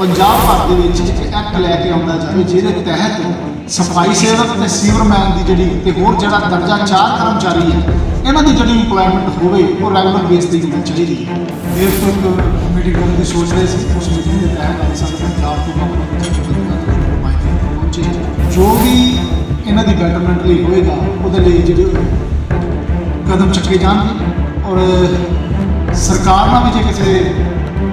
ਪੰਜਾਬ ਭਰ ਦੇ ਵਿੱਚ ਇੱਕ ਐਕਟ ਲੈ ਕੇ ਆਉਂਦਾ ਜਾਵੇ ਜਿਹਦੇ ਤਹਿਤ ਸਫ਼ਾਈ ਸੇਵਕ ਤੇ ਸੀਵਰਮੈਨ ਦੀ ਜਿਹੜੀ ਤੇ ਹੋਰ ਜਿਹੜਾ ਦਰਜਾ 4 ਕਰਮਚਾਰੀ ਹੈ ਇਹਨਾਂ ਦੀ ਜਿਹੜੀ ਇੰਪਲੋਇਮੈਂਟ ਹੋਵੇ ਉਹ ਰੈਗੂਲਰ ਬੇਸ ਤੇ ਹੋਣੀ ਚਾਹੀਦੀ ਹੈ। ਇਸ ਤੋਂ ਕਰਨ ਦੀ ਸੋਚ ਰਹੇ ਸੀ ਉਸ ਮੀਟਿੰਗ ਦੇ ਤਹਿਤ ਸਾਡੇ ਪੰਜਾਬ ਤੋਂ ਪਹੁੰਚੇ ਜੋ ਵੀ ਇਹਨਾਂ ਦੀ ਬੈਟਰਮੈਂਟ ਲਈ ਹੋਏਗਾ ਉਹਦੇ ਲਈ ਜਿਹੜੇ ਕਦਮ ਚੁੱਕੇ ਜਾਣਗੇ ਔਰ ਸਰਕਾਰ ਨਾਲ ਵੀ ਜੇ ਕਿਸੇ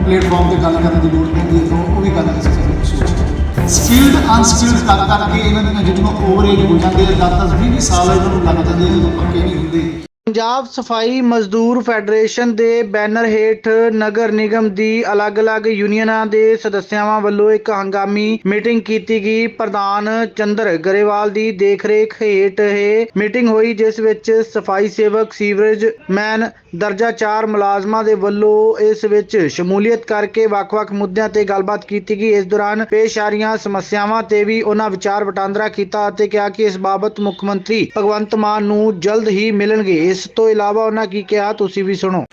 ਪਲੇਟਫਾਰਮ ਤੇ ਗੱਲ ਕਰਨ ਦੀ ਲੋੜ ਪੈਂਦੀ ਹੈ, ਤਾਂ ਉਹ ਵੀ ਗੱਲ ਅਸੀਂ ਕਰਨ ਦੀ ਸਕਿਲਡ ਅਨਸਕਿਲਡ ਕਰ ਕਰਕੇ ਇਹਨਾਂ ਦੀਆਂ ਜਿਹੜੀਆਂ ਓਵਰਏਜ ਹੋ ਜਾਂਦੇ ਆ 10 10 20 ਸਾਲ ਇਹਨਾਂ ਨੂੰ ਲੱਗ ਜਾਂਦੇ ਆ ਜਦੋਂ ਪੱਕੇ ਨਹੀਂ ਹੁੰਦੇ। ਪੰਜਾਬ ਸਫ਼ਾਈ ਮਜ਼ਦੂਰ ਫੈਡਰੇਸ਼ਨ ਦੇ ਬੈਨਰ ਹੇਠ ਨਗਰ ਨਿਗਮ ਦੀ ਅਲੱਗ-ਅਲੱਗ ਯੂਨੀਅਨਾਂ ਦੇ ਸਦੱਸਿਆਵਾਂ ਵੱਲੋਂ ਇੱਕ ਹੰਗਾਮੀ ਮੀਟਿੰਗ ਕੀਤੀ ਗਈ। ਪ੍ਰਧਾਨ ਚੰਦਰ ਗਰੇਵਾਲ ਦੀ ਦੇਖਰੇਖ ਹੇਠ ਇਹ ਮੀਟਿੰਗ ਹੋਈ, ਜਿਸ ਵਿੱਚ ਸਫ਼ਾਈ ਸੇਵਕ ਸੀਵਰੇਜ ਮੈਨ ਦਰਜਾ 4 ਮੁਲਾਜ਼ਮਾਂ ਦੇ ਵੱਲੋਂ ਇਸ ਵਿੱਚ ਸ਼ਮੂਲੀਅਤ ਕਰਕੇ ਵੱਖ-ਵੱਖ ਮੁੱਦਿਆਂ ਤੇ ਗੱਲਬਾਤ ਕੀਤੀ ਗਈ। ਇਸ ਦੌਰਾਨ ਪੇਸ਼ ਆ ਰਹੀਆਂ ਸਮੱਸਿਆਵਾਂ ਤੇ ਵੀ ਉਹਨਾਂ ਵਿਚਾਰ ਵਟਾਂਦਰਾ ਕੀਤਾ ਅਤੇ ਕਿਹਾ ਕਿ ਇਸ ਬਾਬਤ ਮੁੱਖ ਮੰਤਰੀ ਭਗਵੰਤ ਮਾਨ ਨੂੰ ਜਲਦ ਹੀ ਮਿਲਣਗੇ। ਇਸ ਤੋਂ ਇਲਾਵਾ ਉਹਨਾਂ ਕੀ ਕਿਹਾ ਤੁਸੀਂ ਵੀ ਸੁਣੋ।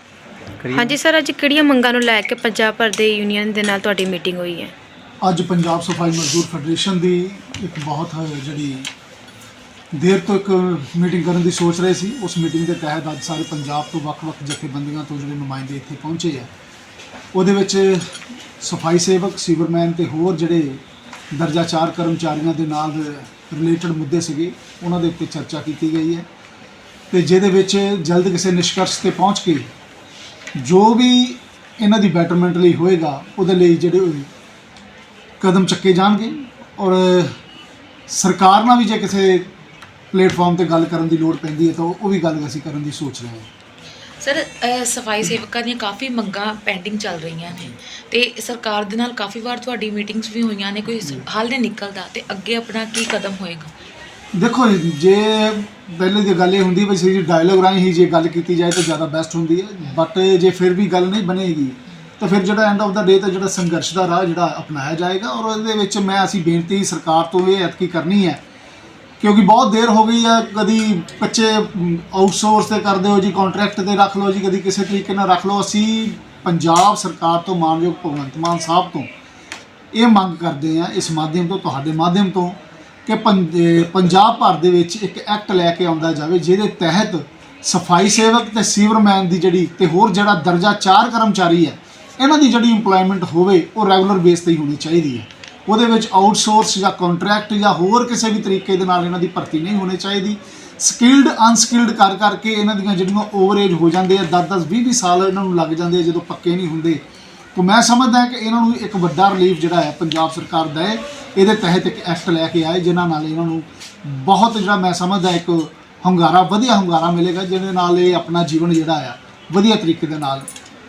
ਹਾਂਜੀ ਸਰ ਅੱਜ ਕਿਹੜੀਆਂ ਮੰਗਾਂ ਨੂੰ ਲੈ ਕੇ ਪੰਜਾਬ ਭਰ ਦੇ ਯੂਨੀਅਨ ਦੇ ਨਾਲ ਤੁਹਾਡੀ ਮੀਟਿੰਗ ਹੋਈ ਹੈ? ਅੱਜ ਪੰਜਾਬ ਸਫ਼ਾਈ ਮਜ਼ਦੂਰ ਫੈਡਰੇਸ਼ਨ ਦੀ ਇੱਕ ਬਹੁਤ ਜਿਹੜੀ ਦੇਰ ਤੋਂ ਇੱਕ ਮੀਟਿੰਗ ਕਰਨ ਦੀ ਸੋਚ ਰਹੇ ਸੀ। ਉਸ ਮੀਟਿੰਗ ਦੇ ਤਹਿਤ ਅੱਜ ਸਾਰੇ ਪੰਜਾਬ ਤੋਂ ਵੱਖ-ਵੱਖ ਜਥੇਬੰਦੀਆਂ ਤੋਂ ਜਿਹੜੇ ਨੁਮਾਇੰਦੇ ਇੱਥੇ ਪਹੁੰਚੇ ਆ। ਉਹਦੇ ਵਿੱਚ ਸਫ਼ਾਈ ਸੇਵਕ ਸੀਵਰਮੈਨ ਤੇ ਹੋਰ ਜਿਹੜੇ ਦਰਜਾ 4 ਕਰਮਚਾਰੀਆਂ ਦੇ ਨਾਲ ਰਿਲੇਟਡ ਮੁੱਦੇ ਸੀਗੇ ਉਹਨਾਂ ਦੇ ਉੱਤੇ ਚਰਚਾ ਕੀਤੀ ਗਈ ਹੈ। ਤੇ ਜਿਹਦੇ ਵਿੱਚ ਜਲਦ ਕਿਸੇ ਨਿਸ਼ਕਰਸ਼ ਤੇ ਪਹੁੰਚ ਕੇ ਜੋ ਵੀ ਇਹਨਾਂ ਦੀ ਬੈਟਰਮੈਂਟ ਲਈ ਹੋਏਗਾ, ਉਹਦੇ ਲਈ ਜਿਹੜੇ ਕਦਮ ਚੱਕੇ ਜਾਣਗੇ ਔਰ ਸਰਕਾਰ ਨਾਲ ਵੀ ਜੇ ਕਿਸੇ ਪਲੇਟਫਾਰਮ ਤੇ ਗੱਲ ਕਰਨ ਦੀ ਲੋੜ ਪੈਂਦੀ ਹੈ, ਤਾਂ ਉਹ ਵੀ ਗੱਲ ਅਸੀਂ ਕਰਨ ਦੀ ਸੋਚ ਰਹੇ ਹਾਂ। ਸਰ ਸਫ਼ਾਈ ਸੇਵਕਾਂ ਦੀਆਂ ਕਾਫੀ ਮੰਗਾਂ ਪੈਂਡਿੰਗ ਚੱਲ ਰਹੀਆਂ ਨੇ ਤੇ ਸਰਕਾਰ ਦੇ ਨਾਲ ਕਾਫੀ ਵਾਰ ਤੁਹਾਡੀ ਮੀਟਿੰਗਸ ਵੀ ਹੋਈਆਂ ਨੇ, ਕੋਈ ਹੱਲ ਨਹੀਂ ਨਿਕਲਦਾ ਤੇ ਅੱਗੇ ਆਪਣਾ ਕੀ ਕਦਮ ਹੋਏਗਾ? ਦੇਖੋ, ਜੀ ਜੇ ਪਹਿਲੇ ਦੀ ਗੱਲ ਇਹ ਹੁੰਦੀ ਵੀ ਸੀ ਡਾਇਲੋਗ ਰਾਹੀਂ ਹੀ ਜੇ ਗੱਲ ਕੀਤੀ ਜਾਏ ਤਾਂ ਜ਼ਿਆਦਾ ਬੈਸਟ ਹੁੰਦੀ ਹੈ ਬਟ ਜੇ ਫਿਰ ਵੀ ਗੱਲ ਨਹੀਂ ਬਣੇਗੀ, ਤਾਂ ਫਿਰ ਜਿਹੜਾ ਐਂਡ ਆਫ ਦਾ ਡੇ ਤਾਂ ਜਿਹੜਾ ਸੰਘਰਸ਼ ਦਾ ਰਾਹ ਜਿਹੜਾ ਅਪਣਾਇਆ ਜਾਏਗਾ ਔਰ ਉਹਦੇ ਵਿੱਚ ਮੈਂ ਅਸੀਂ ਬੇਨਤੀ ਸਰਕਾਰ ਤੋਂ ਇਹ ਐਤਕੀ ਕਰਨੀ ਹੈ, ਕਿਉਂਕਿ ਬਹੁਤ ਦੇਰ ਹੋ ਗਈ ਆ, ਕਦੀ ਬੱਚੇ ਆਊਟਸੋਰਸ ਤੇ ਕਰਦੇ ਹੋ ਜੀ ਕੰਟਰੈਕਟ ਤੇ ਰੱਖ ਲਓ ਜੀ, ਕਦੀ ਕਿਸੇ ਤਰੀਕੇ ਨਾਲ ਰੱਖ ਲਓ, ਅਸੀਂ ਪੰਜਾਬ ਸਰਕਾਰ ਤੋਂ ਮਾਨਯੋਗ ਭਗਵੰਤ ਮਾਨ ਸਾਹਿਬ ਤੋਂ ਇਹ ਮੰਗ ਕਰਦੇ ਆ ਇਸ ਮਾਧਿਅਮ ਤੋਂ, ਤੁਹਾਡੇ ਮਾਧਿਅਮ ਤੋਂ ਕਿ ਪੰਜ- ਪੰਜਾਬ ਭਰ ਦੇ ਵਿੱਚ ਇੱਕ ਐਕਟ ਲੈ ਕੇ ਆਉਂਦਾ ਜਾਵੇ, ਜਿਹਦੇ ਤਹਿਤ ਸਫ਼ਾਈ ਸੇਵਕ ਤੇ ਸੀਵਰਮੈਨ ਦੀ ਜਿਹੜੀ ਤੇ ਹੋਰ ਜਿਹੜਾ ਦਰਜਾ 4 ਕਰਮਚਾਰੀ ਹੈ, ਇਹਨਾਂ ਦੀ ਜਿਹੜੀ ਇੰਪਲੋਇਮੈਂਟ ਹੋਵੇ, ਉਹ ਰੈਗੂਲਰ ਬੇਸ ਤੇ ਹੀ ਹੋਣੀ ਚਾਹੀਦੀ ਹੈ। ਉਹਦੇ ਵਿੱਚ ਆਊਟਸੋਰਸ ਜਾਂ ਕੰਟਰੈਕਟ ਜਾਂ ਹੋਰ ਕਿਸੇ ਵੀ ਤਰੀਕੇ ਦੇ ਨਾਲ ਇਹਨਾਂ ਦੀ ਭਰਤੀ ਨਹੀਂ ਹੋਣੀ ਚਾਹੀਦੀ। ਸਕਿਲਡ ਅਨਸਕਿਲਡ ਕਰ ਕਰਕੇ ਇਹਨਾਂ ਦੀਆਂ ਜਿਹੜੀਆਂ ਓਵਰੇਜ ਹੋ ਜਾਂਦੇ ਆ 10 10 20 20 ਸਾਲ ਇਹਨਾਂ ਨੂੰ ਲੱਗ ਜਾਂਦੇ ਆ ਜਦੋਂ ਪੱਕੇ ਨਹੀਂ ਹੁੰਦੇ। ਤਾਂ ਮੈਂ ਸਮਝਦਾ ਕਿ ਇਹਨਾਂ ਨੂੰ ਇੱਕ ਵੱਡਾ ਰਿਲੀਫ ਜਿਹੜਾ ਹੈ ਪੰਜਾਬ ਸਰਕਾਰ ਦਾ ਹੈ। ਇਹਦੇ ਤਹਿਤ ਇੱਕ ਐਕਟ ਲੈ ਕੇ ਆਏ ਜਿਨ੍ਹਾਂ ਨਾਲ ਇਹਨਾਂ ਨੂੰ ਬਹੁਤ ਜਿਹੜਾ ਮੈਂ ਸਮਝਦਾ ਇੱਕ ਹੰਗਾਰਾ ਵਧੀਆ ਹੰਗਾਰਾ ਮਿਲੇਗਾ ਜਿਹਦੇ ਨਾਲ ਇਹ ਆਪਣਾ ਜੀਵਨ ਜਿਹੜਾ ਆ ਵਧੀਆ ਤਰੀਕੇ ਦੇ ਨਾਲ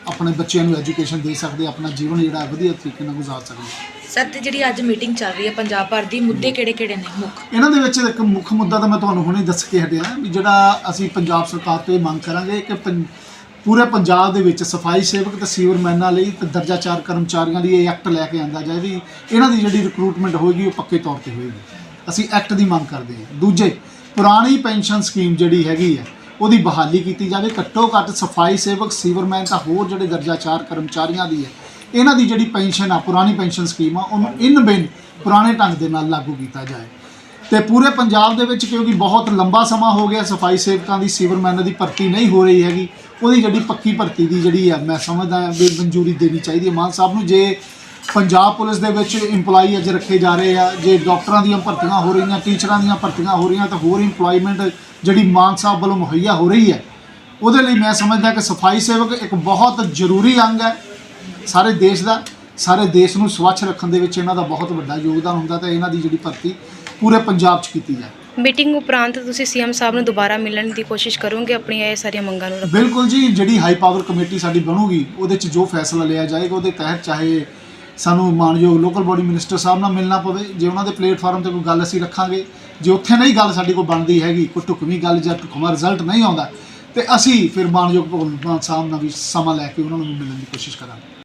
ਆਪਣੇ ਬੱਚਿਆਂ ਨੂੰ ਐਜੂਕੇਸ਼ਨ ਦੇ ਸਕਦੇ ਆਪਣਾ ਜੀਵਨ ਜਿਹੜਾ ਵਧੀਆ ਤਰੀਕੇ ਨਾਲ ਗੁਜ਼ਾਰ ਸਕਦੇ। ਸਰ ਤੇ ਜਿਹੜੀ ਅੱਜ ਮੀਟਿੰਗ ਚੱਲ ਰਹੀ ਹੈ ਪੰਜਾਬ ਭਰ ਦੀ ਮੁੱਦੇ ਕਿਹੜੇ-ਕਿਹੜੇ ਨੇ? ਮੁੱਖ। ਇਹਨਾਂ ਦੇ ਵਿੱਚ ਇੱਕ ਮੁੱਖ ਮੁੱਦਾ ਤਾਂ ਮੈਂ ਤੁਹਾਨੂੰ ਹੁਣੇ ਦੱਸ ਕੇ ਹਟਿਆ ਵੀ ਜਿਹੜਾ ਅਸੀਂ ਪੰਜਾਬ ਸਰਕਾਰ ਤੋਂ ਇਹ ਮੰਗ ਕਰਾਂਗੇ ਕਿ ਪੰ- ਪੂਰੇ ਪੰਜਾਬ ਦੇ ਵਿੱਚ ਸਫ਼ਾਈ ਸੇਵਕ ਤੇ ਸੀਵਰਮੈਨਾਂ ਲਈ ਤੇ ਦਰਜਾ 4 ਕਰਮਚਾਰੀਆਂ ਲਈ ਇਹ ਐਕਟ ਲੈ ਕੇ ਆਂਦਾ ਜਾਏ ਵੀ ਇਹਨਾਂ ਦੀ ਜਿਹੜੀ ਰਿਕਰੂਟਮੈਂਟ ਹੋਏਗੀ ਉਹ ਪੱਕੇ ਤੌਰ ਤੇ ਹੋਏਗੀ। ਅਸੀਂ ਐਕਟ ਦੀ ਮੰਗ ਕਰਦੇ ਹਾਂ। ਦੂਜੇ, ਪੁਰਾਣੀ ਪੈਨਸ਼ਨ ਸਕੀਮ ਜਿਹੜੀ ਹੈਗੀ ਹੈ, ਉਹਦੀ ਬਹਾਲੀ ਕੀਤੀ ਜਾਵੇ। ਘੱਟੋ ਘੱਟ ਸਫ਼ਾਈ ਸੇਵਕ, ਸੀਵਰਮੈਨ ਤਾਂ ਹੋਰ ਜਿਹੜੇ ਦਰਜਾ 4 ਕਰਮਚਾਰੀਆਂ ਦੀ ਹੈ, ਇਹਨਾਂ ਦੀ ਜਿਹੜੀ ਪੈਨਸ਼ਨ ਆ, ਪੁਰਾਣੀ ਪੈਨਸ਼ਨ ਸਕੀਮ ਆ, ਉਹਨੂੰ ਇਨ ਬਿਨ ਪੁਰਾਣੇ ਢੰਗ ਦੇ ਨਾਲ ਲਾਗੂ ਕੀਤਾ ਜਾਏ। ਤੇ ਪੂਰੇ ਪੰਜਾਬ ਦੇ ਵਿੱਚ ਕਿਉਂਕਿ ਬਹੁਤ ਲੰਬਾ ਸਮਾਂ ਹੋ ਗਿਆ ਸਫ਼ਾਈ ਸੇਵਕਾਂ ਦੀ, ਸੀਵਰਮੈਨ ਦੀ ਭਰਤੀ ਨਹੀਂ ਹੋ ਰਹੀ ਹੈਗੀ ਉਹਦੀ ਜਿਹੜੀ ਪੱਕੀ ਭਰਤੀ ਦੀ ਜਿਹੜੀ ਆ, ਮੈਂ ਸਮਝਦਾ ਹਾਂ ਵੀ ਮਨਜ਼ੂਰੀ ਦੇਣੀ ਚਾਹੀਦੀ ਹੈ। ਮਾਨ ਸਾਹਿਬ ਨੂੰ ਜੇ ਪੰਜਾਬ ਪੁਲਿਸ ਦੇ ਵਿੱਚ EMPLOYE ਅੱਜ ਰੱਖੇ ਜਾ ਰਹੇ ਆ, ਜੇ ਡਾਕਟਰਾਂ ਦੀਆਂ ਭਰਤੀਆਂ ਹੋ ਰਹੀਆਂ, ਟੀਚਰਾਂ ਦੀਆਂ ਭਰਤੀਆਂ ਹੋ ਰਹੀਆਂ, ਤਾਂ ਹੋਰ EMPLOYMENT ਜਿਹੜੀ ਮਾਨ ਸਾਹਿਬ ਵੱਲੋਂ ਮੁਹੱਈਆ ਹੋ ਰਹੀ ਹੈ, ਉਹਦੇ ਲਈ ਮੈਂ ਸਮਝਦਾ ਕਿ ਸਫ਼ਾਈ ਸੇਵਕ ਇੱਕ ਬਹੁਤ ਜ਼ਰੂਰੀ ਅੰਗ ਹੈ ਸਾਰੇ ਦੇਸ਼ ਦਾ। ਸਾਰੇ ਦੇਸ਼ ਨੂੰ ਸਵੱਛ ਰੱਖਣ ਦੇ ਵਿੱਚ ਇਹਨਾਂ ਦਾ ਬਹੁਤ ਵੱਡਾ ਯੋਗਦਾਨ ਹੁੰਦਾ ਤਾਂ ਇਹਨਾਂ ਦੀ ਜਿਹੜੀ ਭਰਤੀ ਪੂਰੇ ਪੰਜਾਬ 'ਚ ਕੀਤੀ ਜਾਏ। ਮੀਟਿੰਗ ਉਪਰੰਤ ਤੁਸੀਂ ਸੀਐਮ ਸਾਹਿਬ ਨੂੰ ਦੁਬਾਰਾ ਮਿਲਣ ਦੀ ਕੋਸ਼ਿਸ਼ ਕਰੋਗੇ ਆਪਣੀਆਂ ਇਹ ਸਾਰੀਆਂ ਮੰਗਾਂ ਨੂੰ ਰੱਖ ਬਿਲਕੁਲ ਜੀ, ਜਿਹੜੀ ਹਾਈ ਪਾਵਰ ਕਮੇਟੀ ਸਾਡੀ ਬਣੂਗੀ, ਉਹਦੇ 'ਚ ਜੋ ਫੈਸਲਾ ਲਿਆ ਜਾਏਗਾ, ਉਹਦੇ ਤਹਿਤ ਚਾਹੇ ਸਾਨੂੰ ਮਾਨਯੋਗ ਲੋਕਲ ਬੋਡੀ ਮਿਨਿਸਟਰ ਸਾਹਿਬ ਨਾਲ ਮਿਲਣਾ ਪਵੇ, ਜੇ ਉਹਨਾਂ ਦੇ ਪਲੇਟਫਾਰਮ ਤੇ ਕੋਈ ਗੱਲ ਅਸੀਂ ਰੱਖਾਂਗੇ, ਜੇ ਉੱਥੇ ਨਹੀਂ ਗੱਲ ਸਾਡੀ ਕੋਈ ਬਣਦੀ ਹੈਗੀ, ਕੋਈ ਢੁਕਵੀਂ ਗੱਲ ਜਾਂ ਢੁਕਵਾਂ ਰਿਜ਼ਲਟ ਨਹੀਂ ਆਉਂਦਾ, ਤੇ ਅਸੀਂ ਫਿਰ ਮਾਨਯੋਗ ਭਗਵੰਤ ਮਾਨ ਸਾਹਿਬ ਨਾਲ ਵੀ ਸਮਾਂ ਲੈ ਕੇ ਉਹਨਾਂ ਨੂੰ ਮਿਲਣ ਦੀ ਕੋਸ਼ਿਸ਼ ਕਰਾਂਗੇ।